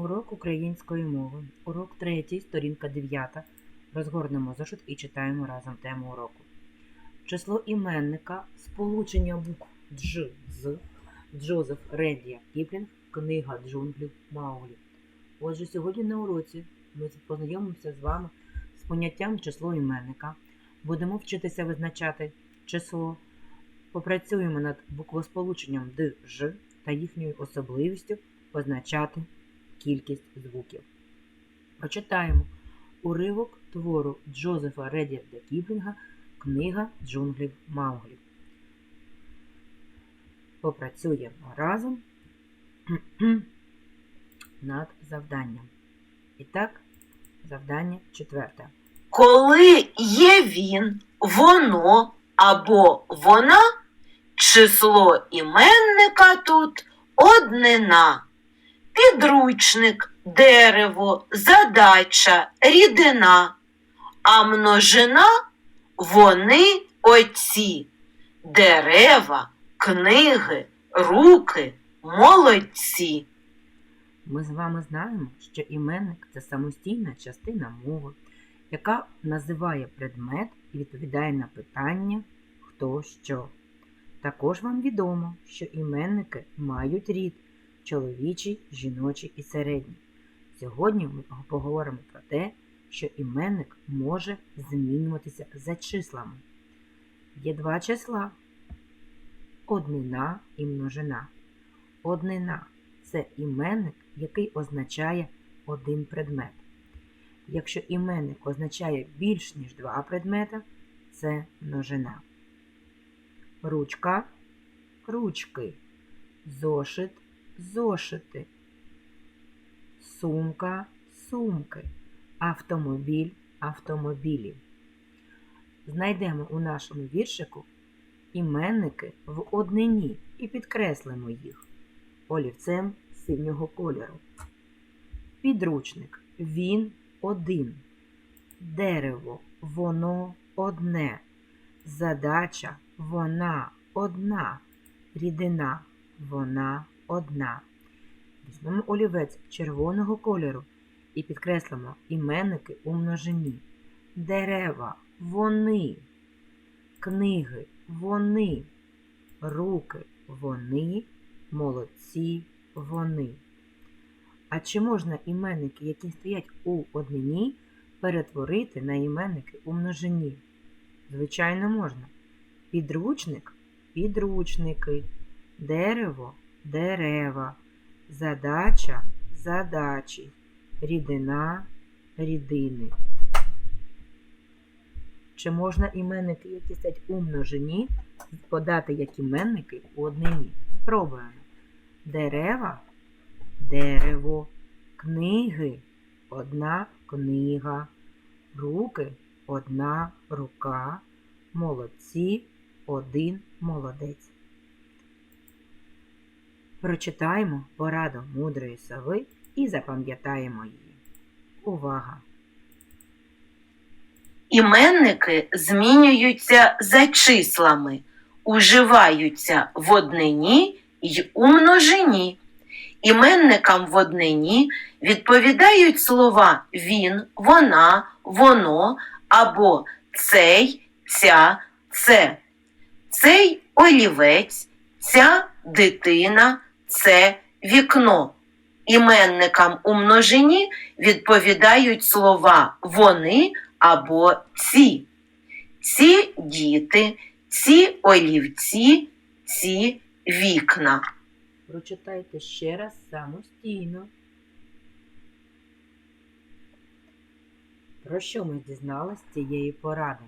Урок української мови. Урок 3, сторінка 9. Розгорнемо зошит і читаємо разом тему уроку. Число іменника, сполучення букв Дж з Джозеф Реддія Кіплінг, книга джунглів Мауглі. Отже, сьогодні на уроці ми познайомимося з вами з поняттям число іменника. Будемо вчитися визначати число. Попрацюємо над буквосполученням Д, Ж та їхньою особливістю позначати кількість звуків. Прочитаємо уривок твору Джозефа Реддіарда Кіплінга Книга джунглів Мауглі. Попрацюємо разом над завданням. І так, завдання четверте. Коли є він, воно або вона, число іменника тут однина. Підручник, дерево, задача, рідина, а множина вони оці. Дерева, книги, руки, молодці. Ми з вами знаємо, що іменник це самостійна частина мови, яка називає предмет і відповідає на питання хто що. Також вам відомо, що іменники мають рід чоловічий, жіночий і середній. Сьогодні ми поговоримо про те, що іменник може змінюватися за числами. Є два числа однина і множина. Однина це іменник, який означає один предмет. Якщо іменник означає більш ніж два предмета, це множина. Ручка ручки, зошит зошити, сумка сумки, автомобіль автомобілі. Знайдемо у нашому віршику іменники в однині і підкреслимо їх олівцем синього кольору. Підручник він один. Дерево воно одне. Задача вона одна. Рідина вона одна. Візьмемо олівець червоного кольору і підкреслимо іменники у множині. Дерева вони, книги вони, руки вони, молодці вони. А чи можна іменники, які стоять у однині, перетворити на іменники у множині? Звичайно, можна. Підручник підручники, дерево дерева, задача задачі, рідина рідини. Чи можна іменники, які стоять у подати як іменники у однині? Спробуємо. Дерева дерево, книги одна книга, руки одна рука, молодці один молодець. Прочитаємо пораду мудрої сови і запам'ятаємо її. Увага! Іменники змінюються за числами, уживаються в однині й у множині. Іменникам в однині відповідають слова він, вона, воно або цей, ця, це. Цей олівець, ця дитина, це вікно. Іменникам у множині відповідають слова вони або ці. Ці діти, ці олівці, ці вікна. Прочитайте ще раз самостійно. Про що ми дізналися цієї поради?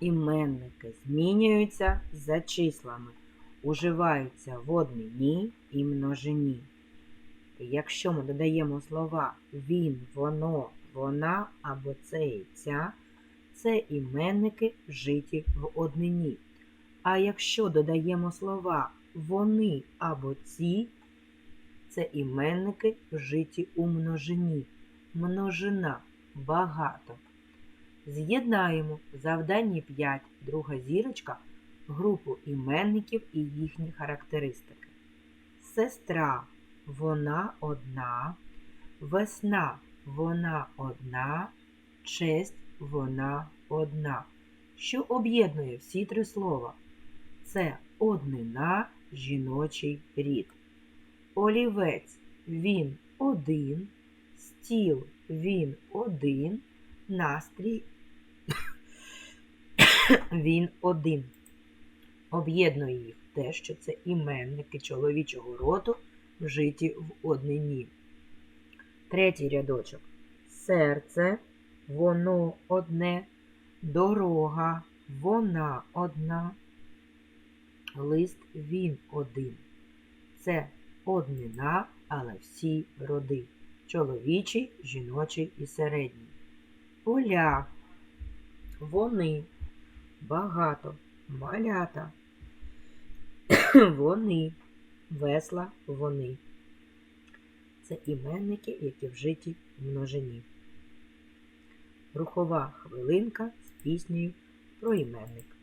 Іменники змінюються за числами, уживаються в однині і множині. Якщо ми додаємо слова він, воно, вона або це ця, це іменники вжиті в однині. А якщо додаємо слова вони або ці, це іменники вжиті у множині. Множина багато. З'єднаємо в завданні 5, друга зірочка, групу іменників і їхні характеристики. Сестра, вона одна, весна, вона одна, честь, вона одна. Що об'єднує всі три слова? Це однина, жіночий рід. Олівець він один, стіл він один, настрій він один. Об'єднує їх те, що це іменники чоловічого роду, вжиті в однині. Третій рядочок. Серце, воно одне, дорога, вона одна, лист він один. Це однина, але всі роди. Чоловічий, жіночий і середній. Поля, вони, багато, малята. Вони, весла, вони. Це іменники, які вжиті в множині. Рухова хвилинка з піснею про іменник.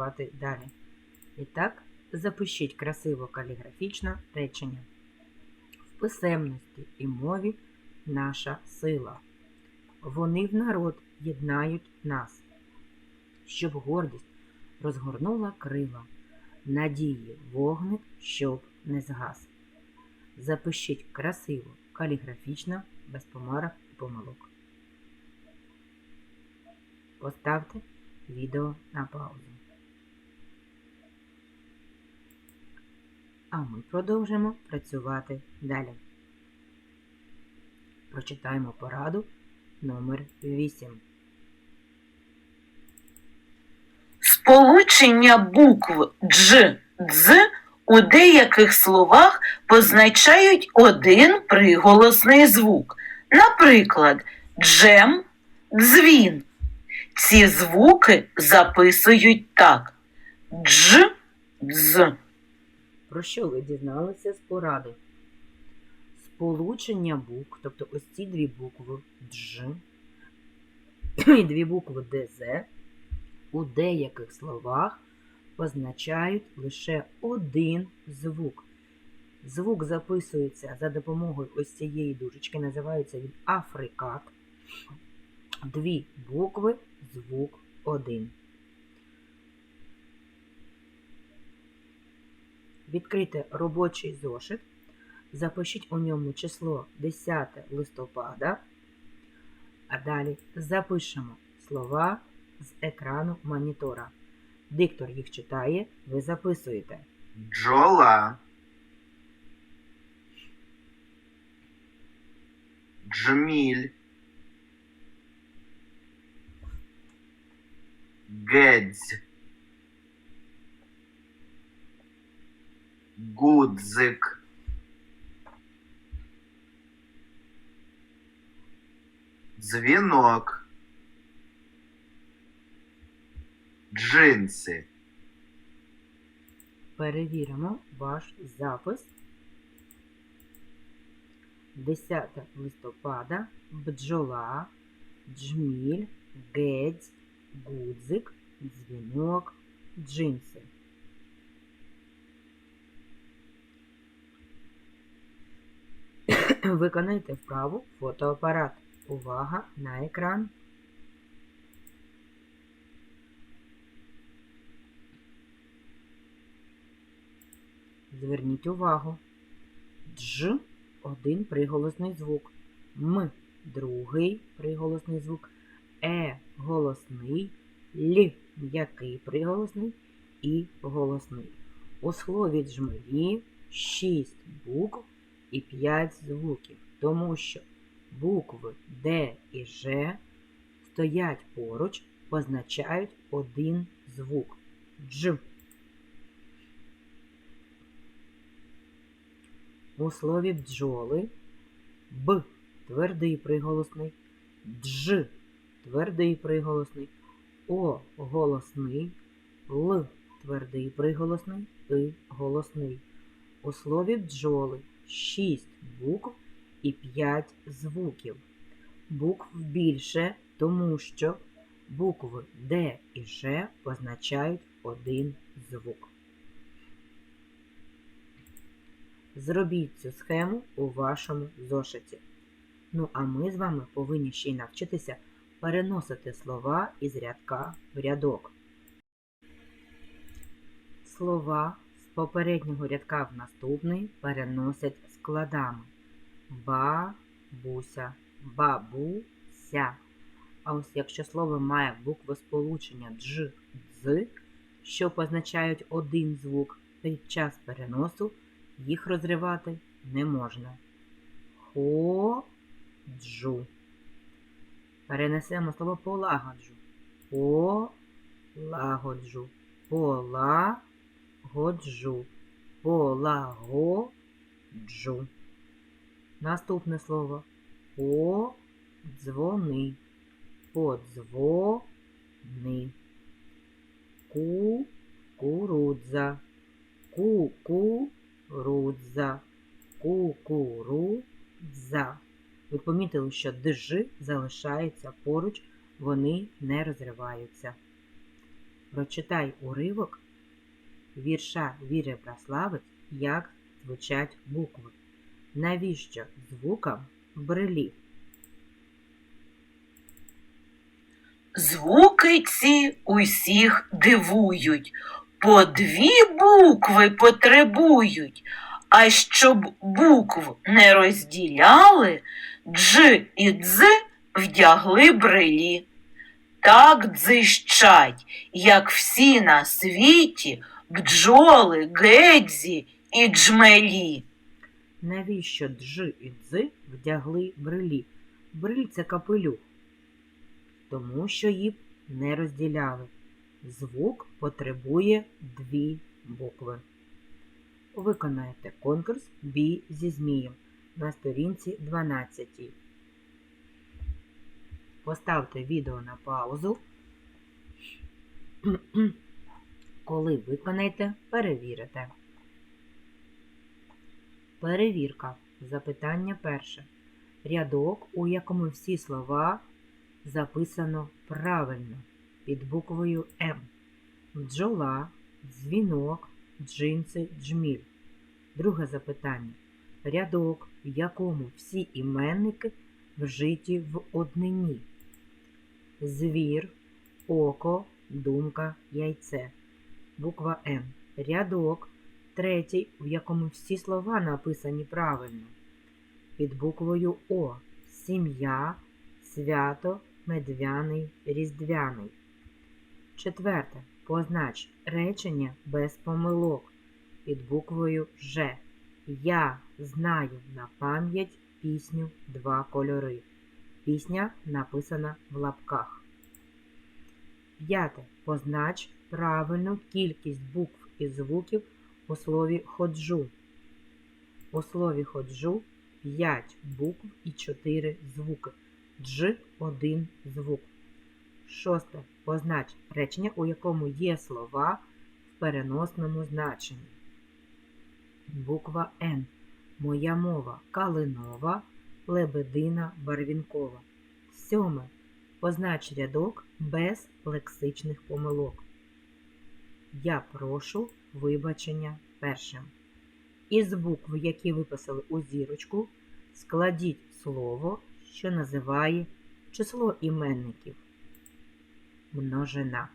Працювати далі. І так, запишіть красиво каліграфічно речення. В писемності і мові наша сила. Вони в народ єднають нас, щоб гордість розгорнула крила, надії вогник, щоб не згас. Запишіть красиво, каліграфічно, без помарок і помилок. Поставте відео на паузу. А ми продовжимо працювати далі. Прочитаємо пораду номер 8. Сполучення букв дж, дз у деяких словах позначають один приголосний звук. Наприклад, джем, дзвін. Ці звуки записують так: дж, дз. Про що ви дізналися з поради? Сполучення букв, тобто ось ці дві букви дж і дві букви ДЗ у деяких словах позначають лише один звук. Звук записується за допомогою ось цієї дужечки, називається він африкат. Дві букви, звук один. Відкрийте робочий зошит, запишіть у ньому число 10 листопада, а далі запишемо слова з екрану монітора. Диктор їх читає, ви записуєте. бджола, джміль, гедзь, гудзик, дзвінок, джинси. Перевіримо ваш запис. 10 листопада, бджола, джміль, гедзь, гудзик, дзвінок, джинси. Виконайте вправу фотоапарат. Увага на екран. Зверніть увагу. Дж один приголосний звук. М другий приголосний звук. Е голосний, Л м'який приголосний і голосний. У слові джмелі 6 букв і 5 звуків, тому що букви Д і Ж стоять поруч, позначають один звук дж. У слові бджоли Б твердий приголосний, дж твердий приголосний, О голосний, Л твердий приголосний, И голосний. У слові бджоли 6 букв і 5 звуків. Букв більше, тому що букви Д і Ж позначають один звук. Зробіть цю схему у вашому зошиті. Ну а ми з вами повинні ще й навчитися переносити слова із рядка в рядок. Слова попереднього рядка в наступний переносять складами бабуся, бабуся. А ось якщо слово має буквосполучення дж, дз, що позначають один звук, під час переносу їх розривати не можна. Ходжу. Перенесемо слово полагоджу. Полагоджу. Полагоджу. Полагоджу. Наступне слово подзвони. Подзвони. Кукурудза. Кукурудза. Кукурудза. Ви помітили, що дж залишається поруч, вони не розриваються. Прочитай уривок вірша Віри Браславець, як звучать букви. Навіщо звукам брелі? Звуки ці усіх дивують, по дві букви потребують, а щоб букв не розділяли, дж і дз вдягли брелі. Так дзищать, як всі на світі, бджоли, гедзі і джмелі. Навіщо дж і дз вдягли брелі? Бриль це капелюх. Тому що їх не розділяли. Звук потребує дві букви. Виконайте конкурс Бій зі змієм на сторінці 12. Поставте відео на паузу. Коли виконаєте, перевірите. Перевірка. Запитання перше. Рядок, у якому всі слова записано правильно під буквою М. Бджола, дзвінок, джинси, джміль. Друге запитання. Рядок, в якому всі іменники вжиті в однині. Звір, око, думка, яйце. Буква М. Рядок, третій, в якому всі слова написані правильно. Під буквою О. Сім'я, свято, медвяний, різдвяний. Четверте. Познач речення без помилок під буквою Ж. Я знаю на пам'ять пісню Два кольори. Пісня написана в лапках. П'яте. Познач правильну кількість букв і звуків у слові ходжу. У слові ходжу 5 букв і 4 звуки. Дж один звук. Шосте. Познач речення, у якому є слова в переносному значенні. Буква Н. Моя мова калинова, лебедина, барвінкова. Сьоме. Познач рядок без лексичних помилок. Я прошу вибачення першим. Із букв, які виписали у зірочку, складіть слово, що називає число іменників. Множина.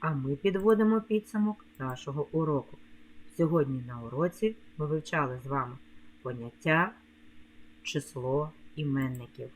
А ми підводимо підсумок нашого уроку. Сьогодні на уроці ми вивчали з вами поняття число іменників.